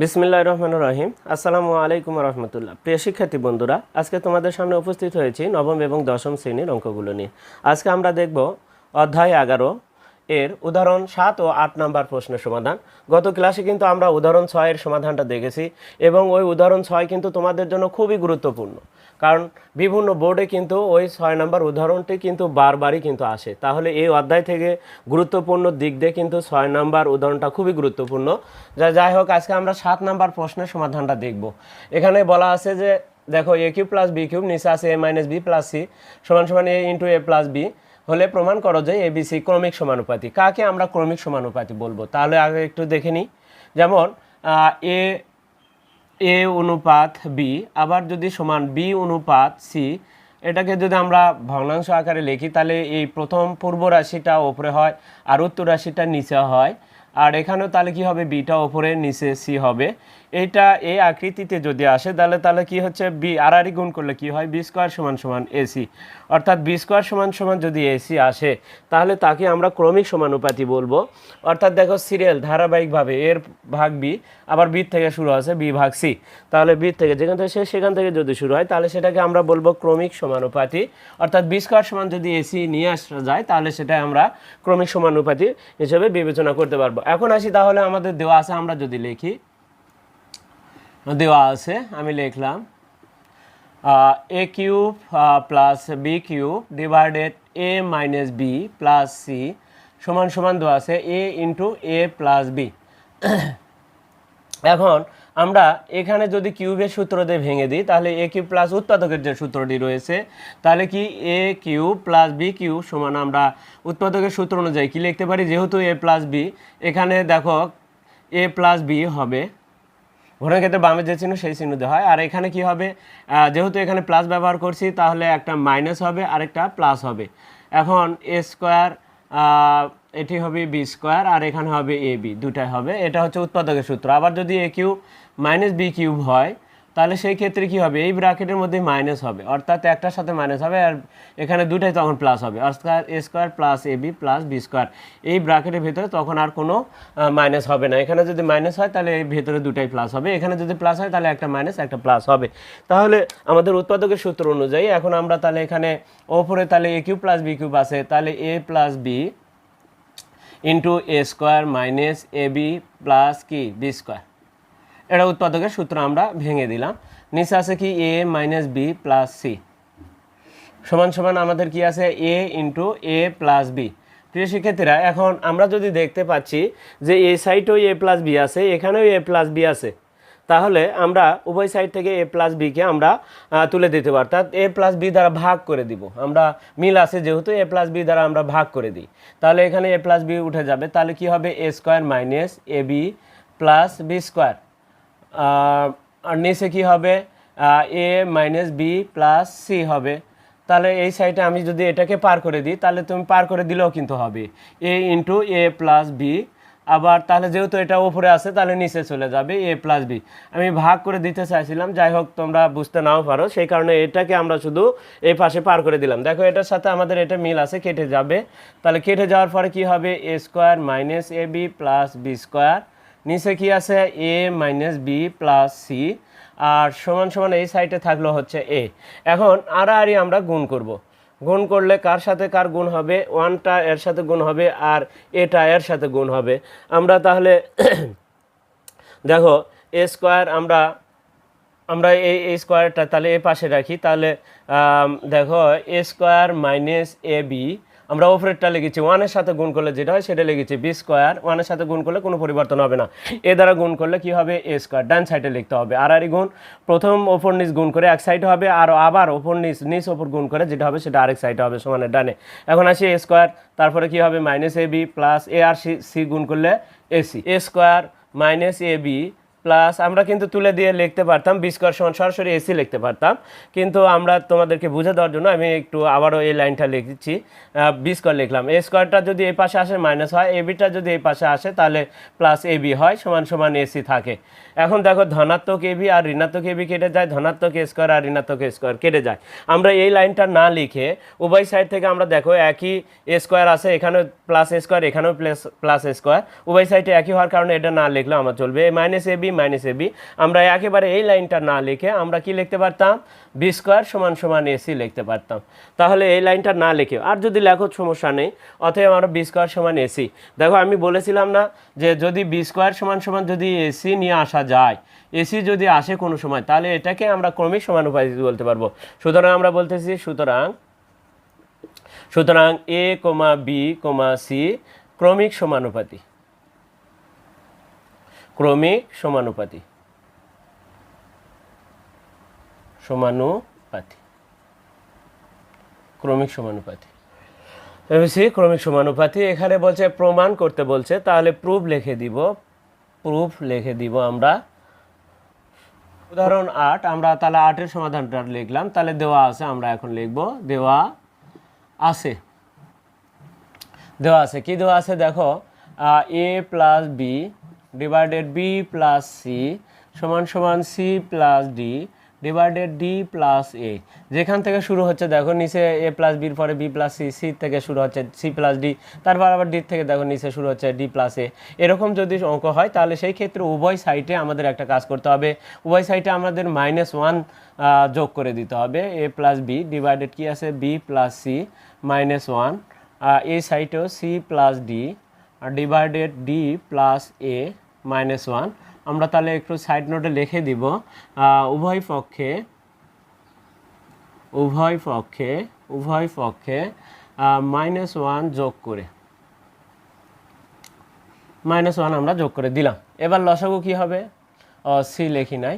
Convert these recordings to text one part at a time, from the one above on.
বিসমিল্লাহ রহমান রহিম। আসসালামু আলাইকুম রহমতুল্লাহ। প্রিয় শিক্ষার্থী বন্ধুরা, আজকে তোমাদের সামনে উপস্থিত হয়েছি নবম এবং দশম শ্রেণির অঙ্কগুলো নিয়ে। আজকে আমরা দেখব অধ্যায় এগারো এর উদাহরণ সাত ও আট নাম্বার প্রশ্নের সমাধান। গত ক্লাসে কিন্তু আমরা উদাহরণ ছয়ের সমাধানটা দেখেছি এবং ওই উদাহরণ ছয় কিন্তু তোমাদের জন্য খুবই গুরুত্বপূর্ণ। কারণ বিভিন্ন বোর্ডে কিন্তু ওই ছয় নাম্বার উদাহরণটি কিন্তু বারবারই কিন্তু আসে। তাহলে এই অধ্যায় থেকে গুরুত্বপূর্ণ দিক দিয়ে কিন্তু ছয় নম্বর উদাহরণটা খুবই গুরুত্বপূর্ণ। যা যাই হোক, আজকে আমরা সাত নাম্বার প্রশ্নের সমাধানটা দেখব। এখানে বলা আছে যে, দেখো A cube plus B cube, নিচে আছে A minus B plus C সমান সমান A into A plus B হলে প্রমাণ করো যে এ বি সি ক্রমিক সমানুপাতি। কাকে আমরা ক্রমিক সমানুপাতি বলব? তাহলে আগে একটু দেখে নিই। যেমন এ এ অনুপাত বি আবার যদি সমান বি অনুপাত সি এটাকে যদি আমরা ভগ্নাংশ আকারে লিখি, তাহলে এই প্রথম পূর্ব রাশিটা ওপরে হয় আর উত্তর রাশিটা নিচে হয়। আর এখানেও তাহলে কি হবে? বিটা ওপরে, নিচে সি হবে। এইটা এই আকৃতিতে যদি আসে, তাহলে তাহলে কি হচ্ছে? বি আড়াআড়ি গুণ করলে কি হয়? বি স্কোয়ার সমান সমান এসি অর্থাৎ বি স্কোয়ার সমান সমান যদি এসি আসে, তাহলে তাকে আমরা ক্রমিক সমানুপাতি বলব। অর্থাৎ দেখো সিরিয়াল ধারাবাহিকভাবে এর ভাগ বি আবার বি থেকে শুরু আছে বি ভাগ সি তাহলে বি থেকে যেখান থেকে সেখান থেকে যদি শুরু হয়, তাহলে সেটাকে আমরা বলব ক্রমিক সমানুপাতি। অর্থাৎ বি স্কোয়ার সমান যদি এসি নিয়ে আসা যায়, তাহলে সেটা আমরা ক্রমিক সমানুপাতি হিসেবে বিবেচনা করতে পারব। এখন আসি তাহলে আমাদের দেওয়া আছে, আমরা যদি লিখি। দেওয়া আছে, আমি লিখলাম A cube plus B cube divided A minus B plus C সমান সমান দেওয়া আছে A into A plus B এখন আমরা এখানে যদি কিউবের সূত্র দিয়ে ভেঙে দিই, তাহলে এ কিউব প্লাস উৎপাদকের যে সূত্রটি রয়েছে, তাহলে কি A cube plus B cube সমান আমরা উৎপাদকের সূত্র অনুযায়ী কি লিখতে পারি? যেহেতু এ প্লাস বি এখানে দেখো এ প্লাস বি হবে। ঘোড়ার ক্ষেত্রে বামে যে চিহ্ন, সেই চিহ্ন দেওয়া হয়। আর এখানে কি হবে? যেহেতু এখানে প্লাস ব্যবহার করছি, তাহলে একটা মাইনাস হবে আর একটা প্লাস হবে। এখন এ স্কোয়ার এটি হবে বি স্কোয়ার আর এখানে হবে এ বি দুটাই হবে। এটা হচ্ছে উৎপাদকের সূত্র। আবার যদি A cube minus B cube হয় তাহলে সেই ক্ষেত্রে কি হবে? এই ব্র্যাকেটের মধ্যে মাইনাস হবে। অর্থাৎ একটার সাথে মাইনাস হবে আর এখানে দুটাই তখন প্লাস হবে। অর্থাৎ a square plus a b plus b square এই ব্র্যাকেটের ভিতরে তখন আর কোনো মাইনাস হবে না। এখানে যদি মাইনাস হয়, তাহলে এই ভেতরে দুটাই প্লাস হবে। এখানে যদি প্লাস হয়, তাহলে একটা মাইনাস একটা প্লাস হবে। তাহলে আমাদের উৎপাদকের সূত্র অনুযায়ী এখন আমরা তাহলে এখানে ওপরে তাহলে a cube plus b cube আছে। তাহলে a plus b into a square minus a b plus কি? বি স্কোয়ার এটা উৎপাদকের সূত্র আমরা ভেঙে দিলাম। নিচে আছে কি a minus b plus c সমান সমান আমাদের কি আছে? A into a plus b প্রিয় শিক্ষার্থীরা, এখন আমরা যদি দেখতে পাচ্ছি যে এ সাইডেও এ প্লাস বি আছে, এখানেও এ প্লাস বি আছে। তাহলে আমরা উভয় সাইড থেকে এ প্লাস বিকে আমরা তুলে দিতে পারি। অর্থাৎ এ প্লাস বি দ্বারা ভাগ করে দিব। আমরা মিল আছে যেহেতু এ প্লাস বি দ্বারা আমরা ভাগ করে দিই। তাহলে এখানে এ প্লাস বি উঠে যাবে। তাহলে কি হবে? A square minus a b plus b square নিচে কি হবে? A minus b plus c হবে। তাহলে এই সাইডে আমি যদি এটাকে পার করে দিই, তাহলে তুমি পার করে দিলেও কিন্তু হবে। A into a plus b আবার তাহলে যেহেতু এটা উপরে আছে, তাহলে নিচে চলে যাবে এ প্লাস বি আমি ভাগ করে দিতে চাইছিলাম, যাই হোক তোমরা বুঝতে নাও পারো। সেই কারণে এটাকে আমরা শুধু এই পাশে পার করে দিলাম। দেখো, এটার সাথে আমাদের এটা মিল আছে, কেটে যাবে। তাহলে কেটে যাওয়ার পরে কি হবে? A square minus a b plus b square নিচে কি আছে? A minus b plus c আর সমান সমান এই সাইডে থাকল হচ্ছে এ এখন আড়াআড়ি আমরা গুণ করব। গুণ করলে কার সাথে কার গুণ হবে? ওয়ানটা এর সাথে গুণ হবে আর এটা এর সাথে গুণ হবে। আমরা তাহলে দেখো এ স্কোয়ার আমরা আমরা এই এই স্কোয়ারটা তাহলে এ পাশে রাখি। তাহলে দেখো a square minus a b আমরা ওপরেরটা লিখেছি, ওয়ানের সাথে গুণ করলে যেটা হয় সেটা লিখেছি, বি স্কোয়ার, ওয়ানের সাথে গুণ করলে কোনো পরিবর্তন হবে না। এ দ্বারা গুণ করলে কি হবে? এ স্কোয়ার, ডান সাইডে লিখতে হবে। আর আরই গুণ, প্রথম ওপর নিচ গুণ করে এক সাইডে হবে, আর আবার ওপর নিচ নিচ ওপর গুণ করে যেটা হবে সেটা আরেক সাইডে হবে সমানের ডানে। এখন আসি এ স্কোয়ার, তারপরে কি হবে? Minus a b plus a R C C গুণ করলে ac a square minus a b plus আমরা কিন্তু তুলে দিয়ে লিখতে পারতাম বি স্কোয়ার সমান সরাসরি এসি লিখতে পারতাম। কিন্তু আমরা তোমাদেরকে বুঝে দেওয়ার জন্য আমি একটু আবারও এই লাইনটা লিখছি। বি স্কোয়ার লিখলাম। এ স্কোয়ারটা যদি এই পাশে আসে মাইনাস হয়। এ বিটা যদি এই পাশে আসে, তাহলে প্লাস এ বি হয়, সমান সমান এসি থাকে। এখন দেখো ধনাত্মক এ আর ঋণাত্মক এ বি কেটে যায়, ধনাত্মক স্কোয়ার আর ঋণাত্মক স্কোয়ার কেটে যায়। আমরা এই লাইনটা না লিখে উভয় সাইড থেকে আমরা দেখো একই স্কোয়ার আছে, এখানেও প্লাস স্কোয়ার এখানেও প্লাস প্লাস স্কোয়ার উভয় সাইডে একই হওয়ার কারণে এটা না লিখলেও আমার চলবে। Minus a minus a b আমরা একেবারে এই লাইনটা না লিখে আমরা কি লিখতে পারতাম? বি স্কোয়ার সমান সমান এসি লিখতে পারতাম। তাহলে এই লাইনটা না লিখে, আর যদি লেখো সমস্যা নেই, অতএব আমরা বি স্কোয়ার সমান এসি দেখো আমি বলেছিলাম না যে যদি বি স্কোয়ার সমান সমান যদি এসি নিয়ে আসা যায়। এসি যদি আসে কোনো সময়, তাহলে এটাকে আমরা ক্রমিক সমানুপাতি বলতে পারব। সুতরাং আমরা বলতেছি, সুতরাং সুতরাং এ কমা বি কমা সি ক্রমিক সমানুপাতি। ক্রমিক সমানুপাতি। সমানুপাতি। ক্রমিক সমানুপাতি। এবিসি ক্রমিক সমানুপাতি। এখানে বলছে, প্রমাণ করতে বলছে, তাহলে প্রুফ লিখে দিব। প্রুফ লিখে দিব আমরা। উদাহরণ আট, আমরা তাহলে আটের সমাধানটা লিখলাম। তাহলে দেওয়া আছে, আমরা এখন লিখব, দেওয়া আছে। দেওয়া আছে, কি দেওয়া আছে দেখো a plus b divided b plus c সমান সমান c plus d divided d plus a যেখান থেকে শুরু হচ্ছে, দেখো, নিচে এ প্লাস বির পরে বি প্লাস সি সি থেকে শুরু হচ্ছে সি প্লাস ডি তারপর আবার ডি থেকে, দেখো, নিচে শুরু হচ্ছে ডি প্লাস এ এরকম যদি অঙ্ক হয়, তাহলে সেই ক্ষেত্রে উভয় সাইডে আমাদের একটা কাজ করতে হবে। উভয় সাইডে আমাদের মাইনাস ওয়ান যোগ করে দিতে হবে। এ প্লাস বি ডিভাইডেড কী আছে? B plus c minus one এই সাইডেও c plus d divided d plus a minus one আমরা তাহলে একটু সাইড নোটে লিখে দিব। উভয় পক্ষে উভয় পক্ষে উভয় পক্ষে মাইনাস ওয়ান যোগ করে। মাইনাস ওয়ান আমরা যোগ করে দিলাম। এবার লসাগু কি হবে? সি লেখি নাই।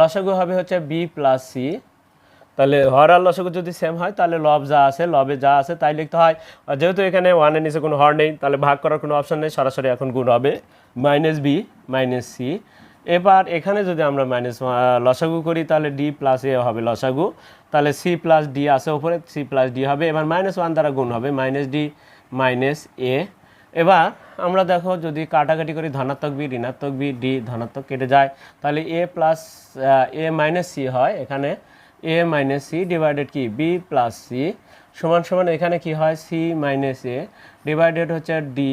লসাগু হবে হচ্ছে বি প্লাস সি তাহলে হর আর লসাগু যদি সেম হয়, তাহলে লব যা আছে, লবে যা আছে, তাই লিখতে হয়। আর যেহেতু এখানে ওয়ানের নিচে কোনো হর নেই, তাহলে ভাগ করার কোনো অপশন নেই, সরাসরি এখন গুণ হবে। মাইনাস বি মাইনাস সি এবার এখানে যদি আমরা মাইনাস লসাগু করি, তাহলে ডি প্লাস এ হবে লসাগু। তাহলে সি প্লাস ডি আছে ওপরে সি প্লাস ডি হবে। এবার মাইনাস ওয়ান দ্বারা গুণ হবে মাইনাস ডি মাইনাস এ এবার আমরা দেখো, যদি কাটাকাটি করি, ধনাত্মক বি ঋণাত্মক বি ডি ধনাত্মক কেটে যায়, তাহলে a plus a minus c হয় এখানে। এ মাইনাস সি ডিভাইডেড কি? বি প্লাস সি সমান সমান এখানে কি হয়? সি মাইনাস এ ডিভাইডেড হচ্ছে ডি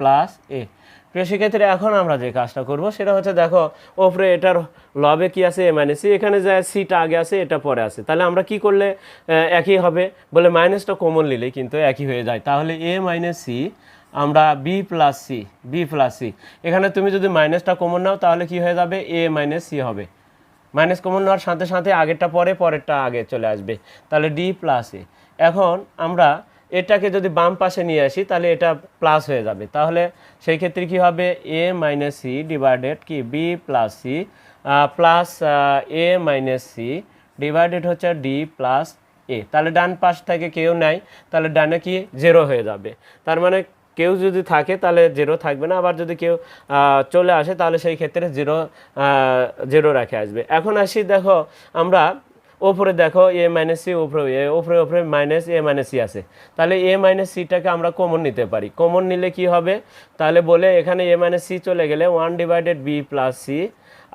প্লাস এ প্রিয় শিক্ষার্থীরা, এখন আমরা যে কাজটা করব সেটা হচ্ছে দেখো, ওপরে এটার লবে কি আছে? এ মাইনাস সি এখানে যা সিটা আগে আছে, এটা পরে আছে। তাহলে আমরা কি করলে একই হবে? বলে মাইনাসটা কমন নিলে কিন্তু একই হয়ে যায়। তাহলে এ মাইনাস সি আমরা b plus c b plus c এখানে তুমি যদি মাইনাসটা কমন নাও, তাহলে কি হয়ে যাবে? এ মাইনাস সি হবে। মাইনাস কমন নেওয়ার সাথে সাথে আগেরটা পরে, পরেরটা আগে চলে আসবে। তাহলে ডি প্লাস এ এখন আমরা এটাকে যদি বাম পাশে নিয়ে আসি, তাহলে এটা প্লাস হয়ে যাবে। তাহলে সেই ক্ষেত্রে কি হবে? এ মাইনাস সি ডিভাইডেড কি? B plus c plus a minus c divided হচ্ছে ডি প্লাস এ তাহলে ডান পাশ থেকে কেউ নেয় তাহলে ডানে কি? জেরো হয়ে যাবে। তার মানে কেউ যদি থাকে তাহলে জিরো থাকবে না, আবার যদি কেউ চলে আসে তাহলে সেই ক্ষেত্রে জিরো জিরো রাখে আসবে। এখন আসি দেখো আমরা, ওপরে দেখো এ মাইনাস সি ওপরে এ ওপরে ওপরে মাইনাস এ মাইনাস সি আছে। তাহলে এ মাইনাস সিটাকে আমরা কমন নিতে পারি। কমন নিলে কি হবে? তাহলে বলে এখানে এ মাইনাস সি চলে গেলে one divided b plus c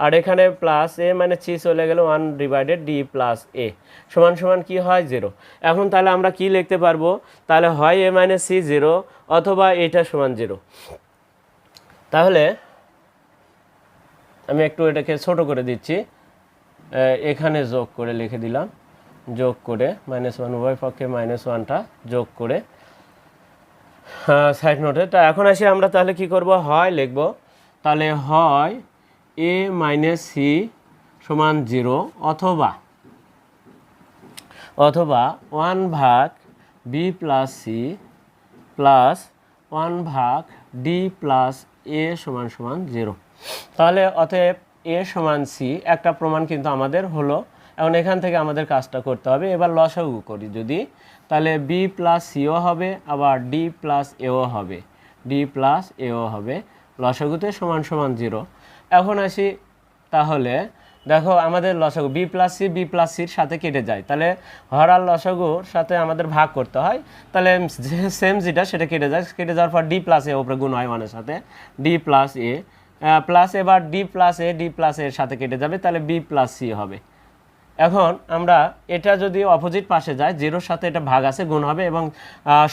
আর এখানে প্লাস এ মানে সি চলে গেলে one divided d plus a সমান সমান কি হয়? জিরো এখন তাহলে আমরা কি লিখতে পারব? তাহলে হয় এ মাইনাস সি জিরো অথবা এটা সমান জিরো তাহলে আমি একটু এটাকে ছোট করে দিচ্ছি। এখানে যোগ করে লিখে দিলাম। যোগ করে মাইনাস ওয়ান উভয় পক্ষে মাইনাস ওয়ানটা যোগ করে সাইড নোটে তা এখন আসি আমরা তাহলে কি করব? হয় লিখব। তাহলে হয় এ মাইনাস সি সমান জিরো অথবা অথবা ওয়ান ভাগ b plus c plus one ভাগ ডি প্লাস এ সমান সমান জিরো তাহলে অতএব এ সমান সি একটা প্রমাণ কিন্তু আমাদের হলো। এখন এখান থেকে আমাদের কাজটা করতে হবে। এবার লসাগু করি যদি। তাহলে বি প্লাস সিও হবে, আবার ডি প্লাস এও হবে। ডি প্লাস এও হবে। লসাগুতে সমান সমান জিরো এখন আসি তাহলে, দেখো আমাদের লসাগু b plus c b plus সির সাথে কেটে যায়। তাহলে হরাল লসাগুর সাথে আমাদের ভাগ করতে হয়। তাহলে সেম যেটা, সেটা কেটে যায়। কেটে যাওয়ার পর ডি প্লাস এ ওপরে গুণ হয় ওয়ানের সাথে। ডি প্লাস এ প্লাস এবার d plus a d plus এর সাথে কেটে যাবে। তাহলে বি প্লাস সি হবে। এখন আমরা এটা যদি অপোজিট পাশে যায় জিরোর সাথে এটা ভাগ আছে, গুণ হবে এবং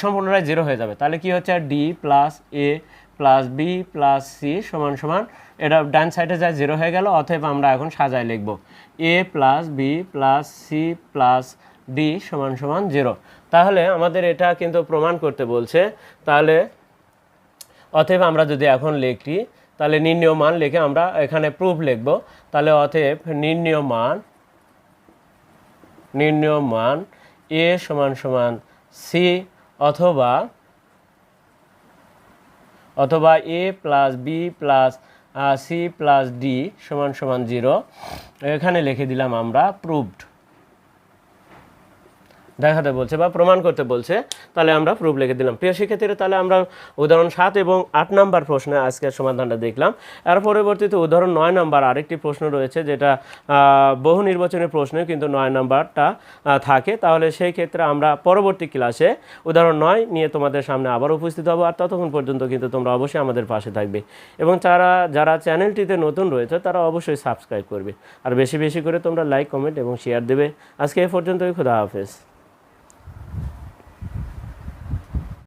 সম্পূর্ণটাই জিরো হয়ে যাবে। তাহলে কি হচ্ছে? D plus a plus b plus c সমান সমান এটা ডান সাইডে যায় জিরো হয়ে গেল, অতএব আমরা এখন সাজায় লিখব। A plus b plus c plus d সমান সমান জিরো। তাহলে আমাদের এটা কিন্তু প্রমাণ করতে বলছে, তাহলে অতএব আমরা যদি এখন লিখি, তাহলে নির্ণয় মান লিখে আমরা এখানে প্রুফ লিখব। তাহলে অতএব নির্ণয় মান নির্ণয় মান এ সমান সমান সি অথবা অথবা a plus b plus c plus d সমান সমান জিরো এখানে লিখে দিলাম আমরা প্রুভড দেখাতে বলছে বা প্রমাণ করতে বলছে, তাহলে আমরা প্রুফ লিখে দিলাম। প্রিয় শিক্ষার্থীরা, তাহলে আমরা উদাহরণ সাত এবং আট নাম্বার প্রশ্নে আজকের সমাধানটা দেখলাম। এর পরবর্তীতে উদাহরণ নয় নাম্বার আরেকটি প্রশ্ন রয়েছে, যেটা বহু নির্বাচনের প্রশ্নে কিন্তু নয় নাম্বারটা থাকে। তাহলে সেই ক্ষেত্রে আমরা পরবর্তী ক্লাসে উদাহরণ নয় নিয়ে তোমাদের সামনে আবার উপস্থিত হব, আর ততক্ষণ পর্যন্ত কিন্তু তোমরা অবশ্যই আমাদের পাশে থাকবে। এবং তারা, যারা চ্যানেলটিতে নতুন রয়েছে, তারা অবশ্যই সাবস্ক্রাইব করবে। আর বেশি বেশি করে তোমরা লাইক, কমেন্ট এবং শেয়ার দেবে। আজকে এ পর্যন্তই, খুদা হাফেজ।